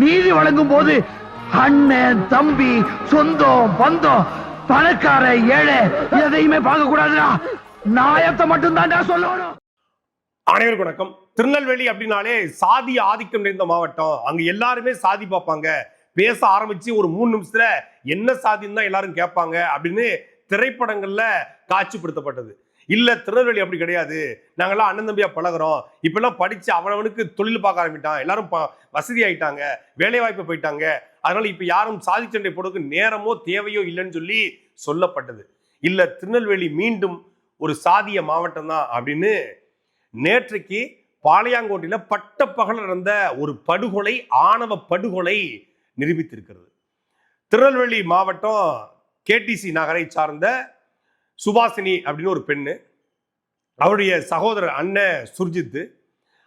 நீதி வழங்கும் போது அண்ணன் தம்பி சொந்தம் பந்தம் பணக்கார ஏழை எதையுமே பார்க்க கூடாதுடா நாயத்தை மட்டும் தான் சொல்லணும். அனைவருக்கும் வணக்கம். திருநெல்வேலி அப்படின்னாலே சாதி ஆதிக்கம் நிறைந்த மாவட்டம். அங்க எல்லாருமே சாதி பார்ப்பாங்க. பேச ஆரம்பிச்சு ஒரு மூணு நிமிஷத்துல என்ன சாதின்னு தான் எல்லாரும் கேட்பாங்க அப்படின்னு திரைப்படங்கள்ல காட்சிப்படுத்தப்பட்டது. இல்ல திருநெல்வேலி அப்படி கிடையாது. நாங்கெல்லாம் அண்ணன் தம்பியா பழகுறோம். இப்பெல்லாம் படிச்சு அவனவனுக்கு தொழில் பார்க்க ஆரம்பிட்டான். எல்லாரும் வசதி ஆயிட்டாங்க வேலை வாய்ப்பு போயிட்டாங்க. அதனால இப்ப யாரும் சாதி சண்டை போடுறதுக்கு நேரமோ தேவையோ இல்லைன்னு சொல்லி சொல்லப்பட்டது. இல்ல திருநெல்வேலி மீண்டும் ஒரு சாதிய மாவட்டம் தான் அப்படின்னு நேற்றைக்கு பாளையாங்கோட்டையில் பட்ட நடந்த ஒரு படுகொலை ஆணவ படுகொலை நிரூபித்திருக்கிறது. திருநெல்வேலி மாவட்டம் கேடிசி நகரை சார்ந்த சுபாசினி அப்படின்னு ஒரு பெண்ணு. அவருடைய சகோதரர் அண்ணன் சுர்ஜித்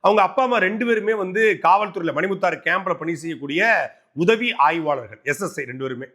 அவங்க அப்பா அம்மா ரெண்டு பேருமே வந்து காவல்துறையில் மணிமுத்தாறு கேம்பில் பணி செய்யக்கூடிய உதவி ஆய்வாளர்கள் எஸ்எஸ்ஐ ரெண்டு பேருமே.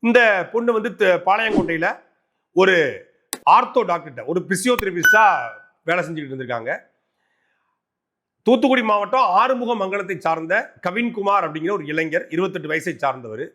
இந்த பொண்ணு வந்து த- ஒரு ஆர்த்தோ டாக்டர்கிட்ட ஒரு பிசியோதெரபிஸ்டாக வேலை செஞ்சுக்கிட்டு இருந்திருக்காங்க. தூத்துக்குடி மாவட்டம் ஆறுமுக மங்கலத்தை சார்ந்த கவின்குமார் அப்படிங்கிற ஒரு இளைஞர் இருபத்தெட்டு வயசை சார்ந்தவர்.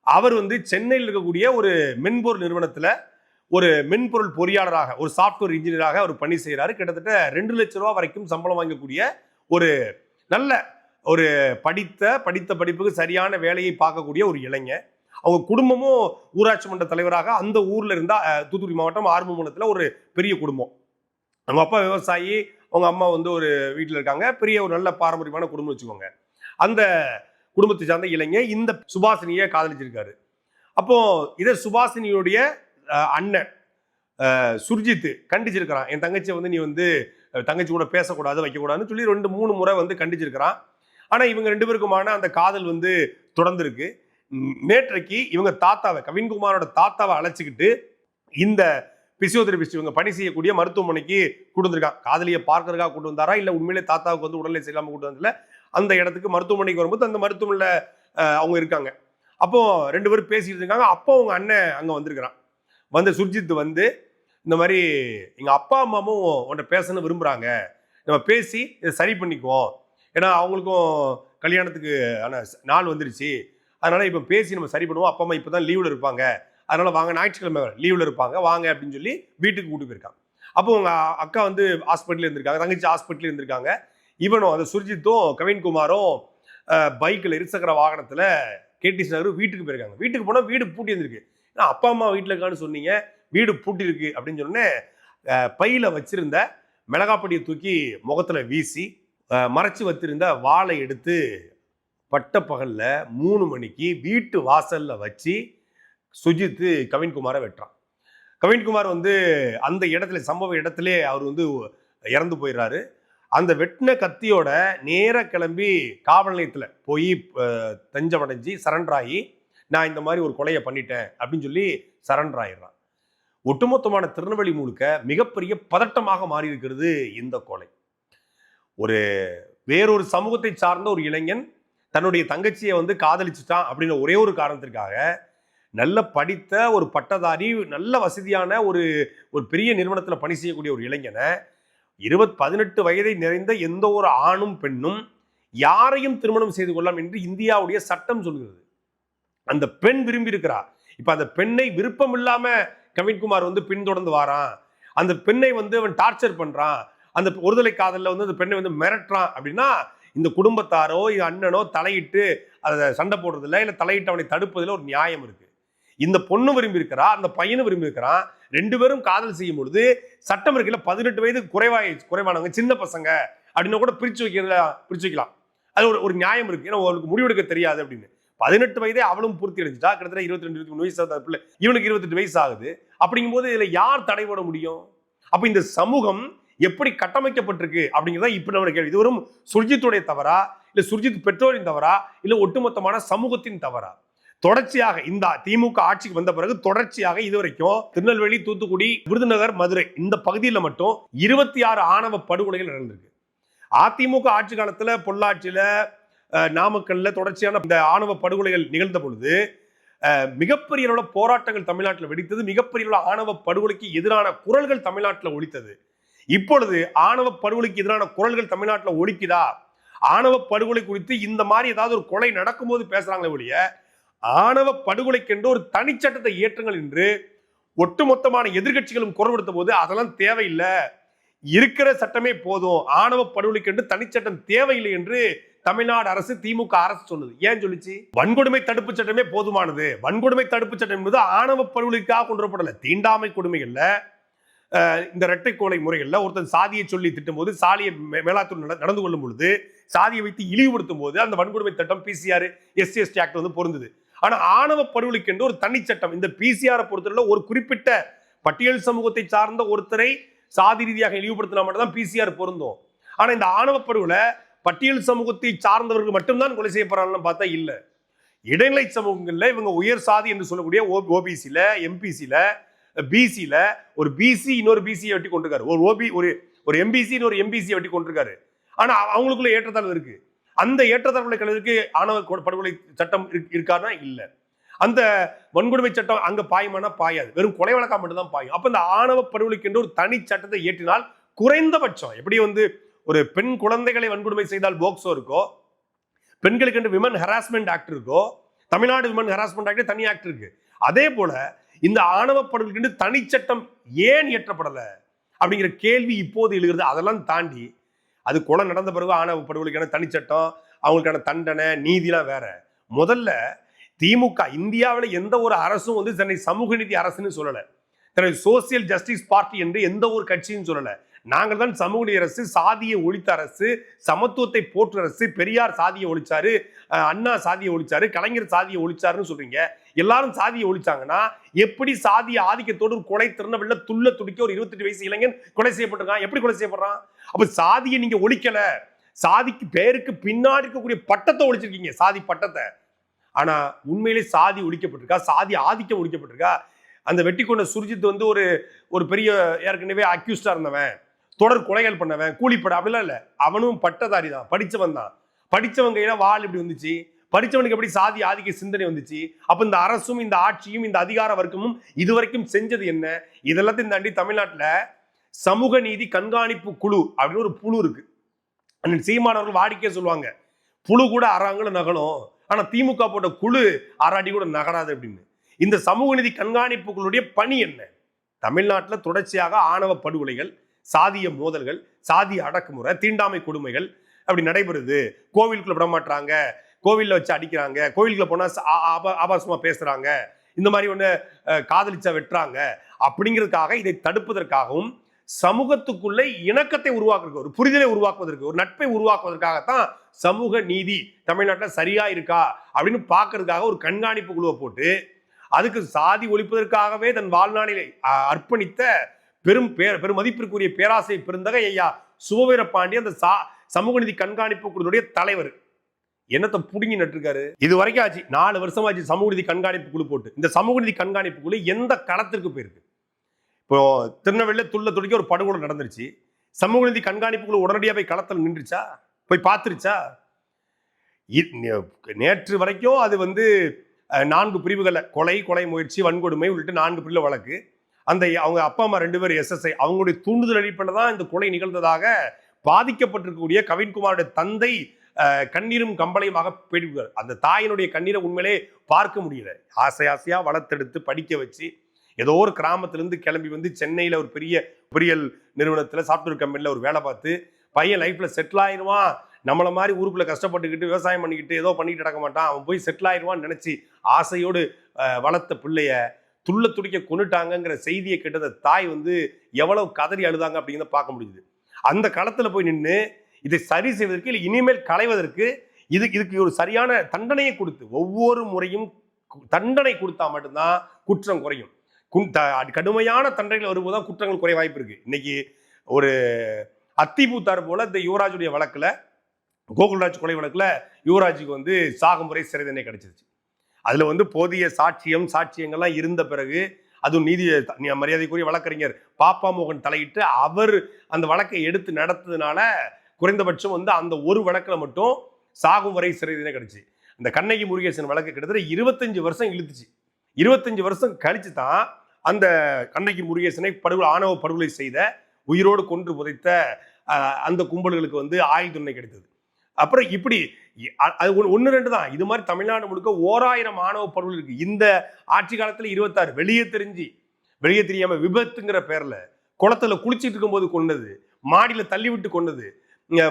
அவர் வந்து சென்னையில் இருக்கக்கூடிய ஒரு மென்பொருள் நிறுவனத்தில் ஒரு மென்பொருள் பொறியாளராக ஒரு சாஃப்ட்வேர் இன்ஜினியராக அவர் பணி செய்கிறாரு கிட்டத்தட்ட ரெண்டு லட்ச ரூபா வரைக்கும் சம்பளம் வாங்கக்கூடிய ஒரு நல்ல ஒரு படித்த படித்த படிப்புக்கு சரியான வேலையை பார்க்கக்கூடிய ஒரு இளைஞர். அவங்க குடும்பமும் ஊராட்சி மன்ற தலைவராக அந்த ஊர்ல இருந்தா தூத்துக்குடி மாவட்டம் ஆறுமுகத்தில் ஒரு பெரிய குடும்பம். அவங்க அப்பா விவசாயி அவங்க அம்மா வந்து ஒரு வீட்டில் இருக்காங்க. பெரிய ஒரு நல்ல பாரம்பரியமான குடும்பம் வச்சுக்கோங்க. அந்த குடும்பத்தை சார்ந்த இளைஞர் இந்த சுபாசினியை காதலிச்சிருக்காரு. அப்போ இதை சுபாசினியுடைய அண்ணன் சுர்ஜித்து சுர்ஜித் கண்டிச்சிருக்கிறான். என் தங்கச்சியை வந்து நீ வந்து தங்கச்சி கூட பேசக்கூடாது வைக்கக்கூடாதுன்னு சொல்லி ரெண்டு மூணு முறை வந்து கண்டிச்சிருக்கிறான். ஆனால் இவங்க ரெண்டு பேருக்குமான அந்த காதல் வந்து தொடர்ந்துருக்கு. நேற்றைக்கு இவங்க தாத்தாவை கவின்குமாரோட தாத்தாவை அழைச்சிக்கிட்டு இந்த பிசியோதெரபிஸ்ட் இவங்க பணி செய்யக்கூடிய மருத்துவமனைக்கு கொண்டு வந்திருக்கான் காதலியை பார்க்கறதுக்காக கொண்டு வந்தாரா? இல்லை உண்மையிலே தாத்தாவுக்கு வந்து உடல்நிலை சரியில்லாம கொண்டு வந்ததில்ல அந்த இடத்துக்கு மருத்துவமனைக்கு வரும்போது அந்த மருத்துவமனையில் அவங்க இருக்காங்க. அப்போ ரெண்டு பேரும் பேசிட்டு இருக்காங்க. அப்போ அவங்க அண்ணன் அங்கே வந்திருக்கிறான். வந்து சுர்ஜித் வந்து இந்த மாதிரி எங்கள் அப்பா அம்மாவும் உன்கிட்ட பேசணும்னு விரும்புகிறாங்க நம்ம பேசி இதை சரி பண்ணிக்குவோம். ஏன்னா அவங்களுக்கும் கல்யாணத்துக்கு ஆனால் நாள் வந்துருச்சு. அதனால் இப்போ பேசி நம்ம சரி பண்ணுவோம். அப்பா அம்மா இப்போ தான் லீவில் இருப்பாங்க. அதனால் வாங்க ஞாயிற்றுக்கிழமை லீவில் இருப்பாங்க. வாங்க அப்படின்னு சொல்லி வீட்டுக்கு கூட்டு போயிருக்காங்க. அப்போ உங்கள் அக்கா வந்து ஹாஸ்பிட்டலில் இருந்திருக்காங்க. தங்கச்சி ஹாஸ்பிட்டலில் இருந்திருக்காங்க. இவனும் அந்த சுர்ஜித்தும் கவின்குமாரும் பைக்கில் இருசக்கர வாகனத்தில் கேடிசி நகர் வீட்டுக்கு போயிருக்காங்க. வீட்டுக்கு போனால் வீடு பூட்டி இருந்திருக்கு. ஏன்னா அப்பா அம்மா வீட்டில் இருக்கான்னு சொன்னீங்க வீடு பூட்டியிருக்கு அப்படின்னு சொன்னே பையில் வச்சிருந்த மிளகாப்பொடியை தூக்கி முகத்தில் வீசி மறைச்சி வச்சிருந்த வாளை எடுத்து பட்டப்பகலில் மூணு மணிக்கு வீட்டு வாசலில் வச்சு சுஜித்து கவின்குமாரை வெட்டுறான். கவின்குமார் வந்து அந்த இடத்துல சம்பவ இடத்துலே அவர் வந்து இறந்து போயிடுறாரு அந்த வெட்டின கத்தியோட நேராக கிளம்பி காவல் நிலையத்தில் போய் அஹ், தஞ்சமடைஞ்சு சரண்டர் ஆகி நான் இந்த மாதிரி ஒரு கொலையை பண்ணிட்டேன் அப்படின்னு சொல்லி சரண்டர் ஆயிடுறான். ஒட்டுமொத்தமான திருநெல்வேலி முழுக்க மிகப்பெரிய பதட்டமாக மாறி இருக்கிறது இந்த கொலை. ஒரு வேறொரு சமூகத்தை சார்ந்த ஒரு இளைஞன் தன்னுடைய தங்கச்சியை வந்து காதலிச்சுட்டான் அப்படின்ற ஒரே ஒரு காரணத்திற்காக நல்ல படித்த ஒரு பட்டதாரி நல்ல வசதியான ஒரு ஒரு பெரிய நிறுவனத்தில் பணி செய்யக்கூடிய ஒரு இளைஞனை இருபத் பதினெட்டு வயதை நிறைந்த எந்த ஒரு ஆணும் பெண்ணும் யாரையும் திருமணம் செய்து கொள்ளலாம் என்று இந்தியாவுடைய சட்டம் சொல்கிறது. அந்த பெண் விரும்பி இருக்கிறா இப்ப அந்த பெண்ணை விருப்பம் இல்லாம கவின்குமார் வந்து பின்தொடர்ந்து வாரான். அந்த பெண்ணை வந்து அவன் டார்ச்சர் பண்றான். அந்த ஒருதலை காதல்ல வந்து அந்த பெண்ணை வந்து மிரட்டுறான் அப்படின்னா இந்த குடும்பத்தாரோ இந்த அண்ணனோ தலையிட்டு அதை சண்டை போடுறதில்ல இல்லை தலையிட்டு அவனை தடுப்பதில் ஒரு நியாயம் இருக்கு. இந்த பொண்ணு விரும்பி இருக்கிறா அந்த பையனும் விரும்பி இருக்கிறான் ரெண்டு பேரும் காதல் செய்யும் பொழுது சட்டம் இருக்குல்ல பதினெட்டு வயது குறைவாய் குறைவானவங்க சின்ன பசங்க அப்படின்னு கூட பிரிச்சு வைக்கிறதா பிரிச்சு வைக்கலாம். அது ஒரு ஒரு நியாயம் இருக்கு. ஏன்னா அவளுக்கு முடிவெடுக்க தெரியாது அப்படின்னு. பதினெட்டு வயதே அவளும் பூர்த்தி அடைஞ்சிட்டா. கிட்டத்தட்ட இருபத்தி ரெண்டு இருபத்தி மூணு வயசு பிள்ளை. இவனுக்கு இருபத்தெட்டு வயசு ஆகுது. அப்படிங்கும்போது இதுல யார் தடை போட முடியும்? அப்ப இந்த சமூகம் எப்படி கட்டமைக்கப்பட்டிருக்கு அப்படிங்கிறத இப்ப நம்ம கேள்வி. இது வரும் சுர்ஜித்துடைய தவறா? இல்ல சுர்ஜித் பெற்றோரின் தவறா? இல்ல ஒட்டுமொத்தமான சமூகத்தின் தவறா? தொடர்ச்சியாக இந்த திமுக ஆட்சிக்கு வந்த பிறகு தொடர்ச்சியாக இதுவரைக்கும் திருநெல்வேலி தூத்துக்குடி விருதுநகர் மதுரை இந்த பகுதியில மட்டும் இருபத்தி ஆறு ஆணவ படுகொலைகள் நடந்திருக்கு. அதிமுக ஆட்சி காலத்துல பொள்ளாச்சியில நாமக்கல்ல தொடர்ச்சியான இந்த ஆணவ படுகொலைகள் நிகழ்ந்த பொழுது மிகப்பெரிய அளவில் போராட்டங்கள் தமிழ்நாட்டில் வெடித்தது மிகப்பெரிய அளவில் ஆணவ படுகொலைக்கு எதிரான குரல்கள் தமிழ்நாட்டில் ஒழித்தது இப்பொழுது ஆணவ படுகொலைக்கு எதிரான குரல்கள் தமிழ்நாட்டில் ஒழிக்குதா ஆணவ படுகொலை குறித்து இந்த மாதிரி ஏதாவது ஒரு கொலை நடக்கும்போது பேசுறாங்களே ஒழிய ஆணவ படுகொலைக்கென்று ஒரு தனிச்சட்டத்தை இயற்றுங்கள் என்று ஒட்டுமொத்தமான எதிர்க்கட்சிகளும் குரல் கொடுத்த போது அதெல்லாம் தேவையில்லை. இருக்கிற சட்டமே போதும். ஆணவ படுகொலைக்கென்று தனிச்சட்டம் தேவையில்லை என்று தமிழ்நாடு அரசு திமுக அரசு சொன்னது ஏன் சொல்லிச்சு? வன்கொடுமை தடுப்பு சட்டமே போதுமானது. வன்கொடுமை தடுப்பு சட்டம் என்பது ஆணவ படுகொலைக்காக கொண்டு வரப்படல தீண்டாமை கொடுமைகள்ல இந்த இரட்டை கோலை முறைகள்ல ஒருத்தன் சாதியை சொல்லி திட்டும் போது சாலியை மே- மேலாத்தூர் நட- நடந்து கொள்ளும் பொழுது சாதியை வைத்து இழிவுபடுத்தும் போது அந்த வன்கொடுமை சட்டம் பிசிஆர் எஸ்சி எஸ்டி ஆக்ட் வந்து பொருந்தது. ஆனா ஆணவ படுகொலைக்கு என்று ஒரு சட்டம். இந்த பிசிஆரை பொறுத்தவரை ஒரு குறிப்பிட்ட பட்டியல் சமூகத்தை சார்ந்த ஒருத்தரை சாதி ரீதியாக இழிவுபடுத்தினா மட்டும்தான் பிசிஆர் பொருந்தும். ஆனா இந்த ஆணவ படுகொலை பட்டியல் சமூகத்தை சார்ந்தவர்கள் மட்டும்தான் கொலை செய்யப்படுறாங்கன்னு பார்த்தா இல்லை. இடைநிலை சமூகங்களில் இவங்க உயர் சாதி என்று சொல்லக்கூடிய ஓபி ஓபிசியில் எம்பிசியில் பிசியில் ஒரு பிசி இன்னொரு பிசியை வெட்டி கொண்டிருக்காரு. ஒரு ஓபி ஒரு ஒரு எம்பிசி இன்னொரு எம்பிசியை வெட்டி கொண்டிருக்காரு. ஆனால் அவங்களுக்குள்ள ஏற்றத்தாழ்வு இருக்கு. அந்த ஏற்றத்தாழ்வுகளை கலருக்கு ஆணவ படுகொலை சட்டம் இருக்கு- இல்லை. அந்த வன்கொடுமை சட்டம் அங்க பாயுமானா பாயாது. வெறும் கொலை வழக்கா மட்டும்தான் பாயும். அப்ப இந்த ஆணவ படுகொலைக்கு என்று ஒரு தனி சட்டத்தை ஏற்றினால் குறைந்தபட்சம் எப்படி வந்து ஒரு பெண் குழந்தைகளை வன்கொடுமை செய்தால் போக்சோ இருக்கோ பெண்களுக்கு என்று விமன் ஹராஸ்மெண்ட் ஆக்ட் இருக்கோ தமிழ்நாடு விமன் ஹராஸ்மெண்ட் ஆக்ட் தனி ஆக்ட் இருக்கு. அதே போல இந்த ஆணவ படுகொலைக்கு தனிச்சட்டம் ஏன் இயற்றப்படல அப்படிங்கிற கேள்வி இப்போது எழுகிறது. அதெல்லாம் தாண்டி அது கொலை நடந்த பிறகு ஆணவ படுகொலைக்கான தனிச்சட்டம் அவங்களுக்கான தண்டனை நீதிலாம் வேற. முதல்ல திமுக இந்தியாவில் எந்த ஒரு அரசும் வந்து தன்னை சமூக நீதி அரசுன்னு சொல்லலை. தன்னை சோசியல் ஜஸ்டிஸ் பார்ட்டி என்று எந்த ஒரு கட்சியும் சொல்லலை. நாங்கள் தான் சமூக அரசு சாதியை ஒழித்த அரசு சமத்துவத்தை போற்று அரசு பெரியார் சாதியை ஒழிச்சாரு அண்ணா சாதியை ஒழிச்சாரு கலைஞர் சாதியை ஒழிச்சாருன்னு சொல்றீங்க. எல்லாரும் சாதியை ஒழிச்சாங்கன்னா எப்படி சாதிய ஆதிக்கத்தோடு ஒரு கொலை திறனவில்ல துள்ள துடிக்க ஒரு இருபத்தெட்டு வயசு இளைஞன் கொலை செய்யப்பட்டிருக்கான்? எப்படி கொலை செய்யப்படுறான்? அப்ப சாதியை நீங்க ஒழிக்கல. சாதிக்கு பேருக்கு பின்னாடி இருக்கக்கூடிய பட்டத்தை ஒழிச்சிருக்கீங்க சாதி பட்டத்தை. ஆனா உண்மையிலே சாதி ஒழிக்கப்பட்டிருக்கா? சாதி ஆதிக்கம் ஒழிக்கப்பட்டிருக்கா? அந்த வெட்டி கொண்ட சுர்ஜித் வந்து ஒரு ஒரு பெரிய ஏற்கனவே அக்யூஸ்டா இருந்தவன். தொடர் கொலைகள் பண்ணவன் கூலிப்பட அப்படிலாம் இல்லை. அவனும் பட்டதாரி தான் படித்தவன் தான். படித்தவன் கையில் வாள் இப்படி வந்துச்சு. படிச்சவனுக்கு எப்படி சாதி ஆதிக்க சிந்தனை வந்துச்சு? அப்போ இந்த அரசும் இந்த ஆட்சியும் இந்த அதிகார வர்க்கமும் இதுவரைக்கும் செஞ்சது என்ன? இதெல்லாத்தையும் தாண்டி தமிழ்நாட்டில் சமூக நீதி கண்காணிப்பு குழு அப்படின்னு ஒரு புழு இருக்கு. அண்ணன் சீமானவர்கள் வாடிக்கையை சொல்லுவாங்க. புழு கூட அறாங்கள நகலும். ஆனால் திமுக போட்ட குழு அராடி கூட நகராது அப்படின்னு. இந்த சமூக நீதி கண்காணிப்புகளுடைய பணி என்ன? தமிழ்நாட்டில் தொடர்ச்சியாக ஆணவ படுகொலைகள் சாதிய மோதல்கள் சாதிய அடக்குமுறை தீண்டாமை கொடுமைகள் அப்படி நடைபெறுது. கோவிலுக்குள்ள விட மாட்டாங்க கோவில்ல வச்சு அடிக்கிறாங்க. கோவிலுக்குள்ள போனால் ஆபாசமாக பேசுகிறாங்க இந்த மாதிரி ஒன்று காதலிச்சா வெட்டுறாங்க. அப்படிங்கிறதுக்காக இதை தடுப்பதற்காகவும் சமூகத்துக்குள்ளே இணக்கத்தை உருவாக்குறதுக்கு ஒரு புரிதலை உருவாக்குவதற்கு ஒரு நட்பை உருவாக்குவதற்காகத்தான் சமூக நீதி தமிழ்நாட்டில் சரியா இருக்கா அப்படின்னு பார்க்கறதுக்காக ஒரு கண்காணிப்பு குழுவை போட்டு அதுக்கு சாதி ஒழிப்பதற்காகவே தன் வாழ்நாளில் அர்ப்பணித்த பெரும் பேர் பெரும் மதிப்பிற்குரிய பேராசை பெருந்தகை ஐயா சுபவீரபாண்டி அந்த சா சமூக நீதி கண்காணிப்பு குழுவுடைய தலைவர். என்னத்தை புடுங்கி நட்டுருக்காரு? இது வரைக்கும் ஆச்சு. நாலு வருஷம் ஆச்சு சமூக நீதி கண்காணிப்பு குழு போட்டு. இந்த சமூக நீதி கண்காணிப்பு குழு எந்த களத்திற்கு போயிருக்கு? இப்போ திருநெல்வேலியில் துள்ள துடிக்க ஒரு படுகொலை நடந்துருச்சு. சமூக நீதி கண்காணிப்பு குழு உடனடியாக போய் களத்தில் நின்றுச்சா? போய் பார்த்துருச்சா இ- நே- நேற்று வரைக்கும் அது வந்து நான்கு பிரிவுகளில் கொலை கொலை முயற்சி வன்கொடுமை உள்ளிட்ட நான்கு பிரிவில் வழக்கு. அந்த அவங்க அப்பா அம்மா ரெண்டு பேரும் எஸ்எஸ்ஐ அவங்களுடைய தூண்டுதல் அடிப்படையில் தான் இந்த கொலை நிகழ்ந்ததாக பாதிக்கப்பட்டிருக்கக்கூடிய கவின்குமாருடைய தந்தை கண்ணீரும் கம்பளையுமாக பேடிவிடுவார் அந்த தாயினுடைய கண்ணீரை உண்மையிலே பார்க்க முடியல. ஆசை ஆசையாக வளர்த்தெடுத்து படிக்க வச்சு ஏதோ ஒரு கிராமத்திலேருந்து கிளம்பி வந்து சென்னையில் ஒரு பெரிய பொரியல் நிறுவனத்தில் சாஃப்ட்வேர் கம்பெனியில் ஒரு வேலை பார்த்து பையன் லைஃப்பில் செட்டில் ஆயிடுவான் நம்மளை மாதிரி ஊருக்குள்ளே கஷ்டப்பட்டுக்கிட்டு விவசாயம் பண்ணிக்கிட்டு ஏதோ பண்ணிக்கிட்டு நடக்க மாட்டான். அவன் போய் செட்டில் ஆயிடுவான்னு நினச்சி ஆசையோடு வளர்த்த பிள்ளைய துள்ள துடிக்க கொண்டுட்டாங்கிற செய்தியை கேட்டதை தாய் வந்து எவ்வளவு கதறி அழுதாங்க அப்படிங்கிறத பார்க்க முடியுது அந்த களத்தில் போய் நின்று இதை சரி செய்வதற்கு இல்லை இனிமேல் களைவதற்கு இதுக்கு இதுக்கு ஒரு சரியான தண்டனையை கொடுத்து ஒவ்வொரு முறையும் தண்டனை கொடுத்தா மட்டும்தான் குற்றம் குறையும். த- கடுமையான தண்டனைகள் வரும்போது தான் குற்றங்கள் குறைய வாய்ப்பு இருக்கு. இன்னைக்கு ஒரு அத்திபூத்தார் போல இந்த யுவராஜுடைய வழக்கில் கோகுல்ராஜ் கொலை வழக்கில் யுவராஜுக்கு வந்து சாகுமுறை சிறை தண்டனை கிடைச்சிருச்சு. அதில் வந்து போதிய சாட்சியம் சாட்சியங்கள்லாம் இருந்த பிறகு அதுவும் நீதி மரியாதைக்குரிய வழக்கறிஞர் பாப்பா மோகன் தலையிட்டு அவர் அந்த வழக்கை எடுத்து நடத்ததுனால குறைந்தபட்சம் வந்து அந்த ஒரு வழக்கில் மட்டும் சாகும் வரை சிறை தண்டனை அந்த கண்ணகி முருகேசன் வழக்கு கிட்டத்தட்ட இருபத்தஞ்சு வருஷம் இழுத்துச்சு. இருபத்தஞ்சு வருஷம் கழிச்சு தான் அந்த கண்ணகி முருகேசனை படுகொலை ஆணவ படுகொலை செய்த உயிரோடு கொன்று புதைத்த அந்த கும்பல்களுக்கு வந்து ஆயுள் தண்டனை கிடைத்தது. அப்புறம் இப்படி அது ஒன்று ரெண்டு தான். இது மாதிரி தமிழ்நாடு முழுக்க ஓராயிரம் மாணவ பொருள் இருக்கு. இந்த ஆட்சி காலத்தில் இருபத்தாறு வெளியே தெரிஞ்சு வெளியே தெரியாம விபத்துங்கிற பேர்ல குளத்துல குளிச்சிட்டு இருக்கும்போது கொண்டது மாடியில தள்ளி விட்டு கொண்டது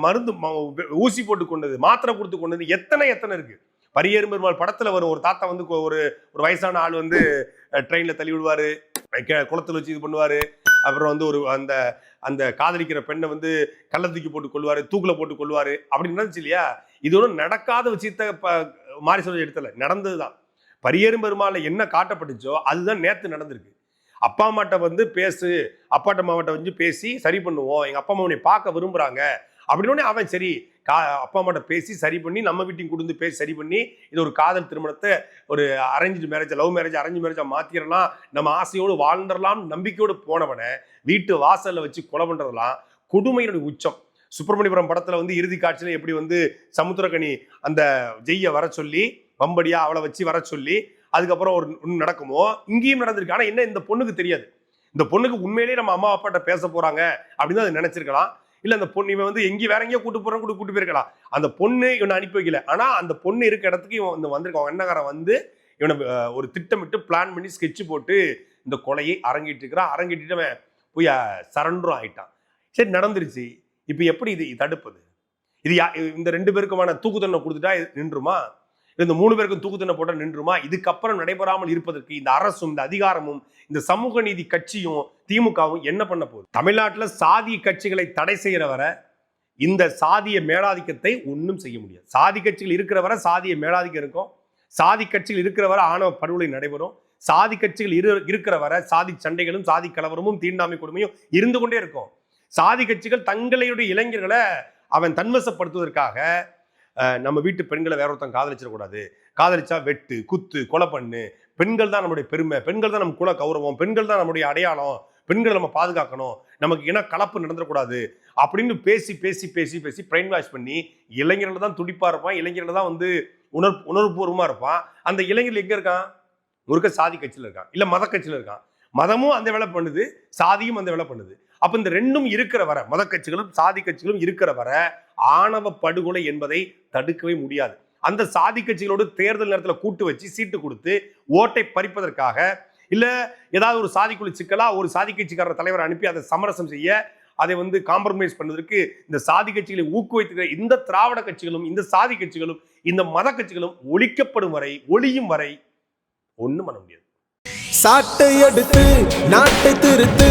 மருந்து ம- ஊசி போட்டு கொண்டது மாத்திரை கொடுத்து கொண்டது எத்தனை எத்தனை இருக்கு? பரியேறும் பெருமாள் படத்துல வரும். ஒரு தாத்தா வந்து ஒரு ஒரு வயசான ஆள் வந்து ட்ரெயின்ல தள்ளி விடுவாரு க- குளத்துல வச்சு இது பண்ணுவாரு. அப்புறம் வந்து ஒரு அந்த அந்த காதலிக்கிற பெண்ணை வந்து கள்ள தூக்கி போட்டு கொள்வாரு தூக்கில் போட்டு கொள்வாரு அப்படின்னு நினச்சி இல்லையா? இது ஒன்றும் நடக்காத விஷயத்த ப- மாரி சொல்ல எடுத்தல. நடந்ததுதான். பரியேறும் பெருமாளில் என்ன காட்டப்பட்டுச்சோ அதுதான் நேற்று நடந்திருக்கு. அப்பா அம்மாட்ட வந்து பேசு அப்பாட்ட அம்மாவட்ட வந்து பேசி சரி பண்ணுவோம். எங்கள் அப்பா அம்மா உன்னை பார்க்க விரும்புகிறாங்க அப்படின்னு அவன் சரி கா அப்பா அம்மாட்ட பேசி சரி பண்ணி நம்ம வீட்டையும் கொடுத்து பேசி சரி பண்ணி இது ஒரு காதல் திருமணத்தை ஒரு arrange marriage love marriage arrange மேரேஜாக மாற்றிடலாம் நம்ம ஆசையோடு வாழ்ந்துடலாம் நம்பிக்கையோடு போனவனை வீட்டு வாசலில் வச்சு கொலை பண்ணுறதெல்லாம் கொடுமையினுடைய உச்சம். சுப்பிரமணியபுரம் படத்தில் வந்து இறுதி காட்சியில் எப்படி வந்து சமுத்திரக்கனி அந்த ஜெய்ய வர சொல்லி வம்படியா அவளை வச்சு வர சொல்லி அதுக்கப்புறம் ஒரு ஒன்று நடக்குமோ இங்கேயும் நடந்திருக்கு. ஆனால் என்ன இந்த பொண்ணுக்கு தெரியாது. இந்த பொண்ணுக்கு உண்மையிலேயே நம்ம அம்மா அப்பாட்ட பேச போறாங்க அப்படின்னு அது நினைச்சிருக்கலாம். இல்ல அந்த பொண்ணு இவன் வந்து எங்கேயும் வேற எங்கேயோ கூட்டு போறான் கூட கூட்டு போயிருக்கலாம். அந்த பொண்ணு இவனை அனுப்பி வைக்கல. ஆனா அந்த பொண்ணு இருக்க இடத்துக்கு இவன் வந்து வந்திருக்கான். அண்ணகாரன் வந்து இவனை ஒரு திட்டமிட்டு பிளான் பண்ணி ஸ்கெட்ச் போட்டு இந்த கொலையை அரங்கிட்டு இருக்கிறான். அரங்கிட்டு அவன் போய் சரண்டரும் ஆயிட்டான். சரி நடந்துருச்சு. இப்போ எப்படி இது தடுப்பது? இது யா- இந்த ரெண்டு பேருக்குமான தூக்கு தண்டனை கொடுத்துட்டா நின்றுமா? இந்த மூணு பேருக்கும் தூக்கு தண்டனை போட்டா நின்றுமா? இதுக்கப்புறம் நடைபெறாமல் இருப்பதற்கு இந்த அரசும் இந்த அதிகாரமும் இந்த சமூக நீதி கட்சியும் திமுகவும் என்ன பண்ண போகுது? தமிழ்நாட்டில் சாதி கட்சிகளை தடை செய்கிற வரை இந்த சாதிய மேலாதிக்கத்தை ஒன்றும் செய்ய முடியாது. சாதி கட்சிகள் இருக்கிற வரை சாதிய மேலாதிக்கம் இருக்கும். சாதி கட்சிகள் இருக்கிற வரை ஆணவ படுகொலை நடைபெறும். சாதி கட்சிகள் இரு இருக்கிற வரை சாதி சண்டைகளும் சாதி கலவரமும் தீண்டாமை கொடுமையும் இருந்து கொண்டே இருக்கும். சாதி கட்சிகள் தங்களுடைய இளைஞர்களை அவன் தன்வசப்படுத்துவதற்காக நம்ம வீட்டு பெண்களை வேற ஒருத்தன் காதலிச்சிடக்கூடாது. காதலிச்சா வெட்டு குத்து கொலை பண்ணு பெண்கள் தான் நம்முடைய பெருமை. பெண்கள் தான் நம்ம குல கௌரவம். பெண்கள் தான் நம்முடைய அடையாளம். பெண்களை நம்ம பாதுகாக்கணும். நமக்கு இன கலப்பு நடந்துடக்கூடாது. அப்படின்னு பேசி பேசி பேசி பேசி பிரெயின் வாஷ் பண்ணி இளைஞர்கள் தான் துடிப்பா இருப்பான். இளைஞர்கள் தான் வந்து உணர் உணர்வுபூர்வமாக இருப்பான். அந்த இளைஞர்கள் எங்கே இருக்கான்? முருக்க சாதி கட்சியில் இருக்கான். இல்லை மத கட்சியில் இருக்கான். மதமும் அந்த வேலை பண்ணுது சாதியும் அந்த வேலை பண்ணுது. அப்ப இந்த ரெண்டும் இருக்கிற வர மத கட்சிகளும் சாதி கட்சிகளும் இருக்கிற வர ஆணவ படுகொலை என்பதை தடுக்கவே முடியாது. அந்த சாதி கட்சிகளோடு தேர்தல் நேரத்தில் கூட்டு வச்சு சீட்டு கொடுத்து ஓட்டை பறிப்பதற்காக இல்ல ஏதாவது ஒரு சாதிக்குழு சிக்கலா ஒரு சாதி கட்சிக்காரர் தலைவரை அனுப்பி அதை சமரசம் செய்ய அதை வந்து காம்ப்ரமைஸ் பண்ணுவதற்கு இந்த சாதி கட்சிகளை ஊக்குவித்துக்கிற இந்த திராவிட கட்சிகளும் இந்த சாதி கட்சிகளும் இந்த மத கட்சிகளும் ஒழிக்கப்படும் வரை ஒளியும் வரை ஒன்றும் பண்ண முடியாது. சாட்டை எடுத்து நாட்டை திருத்து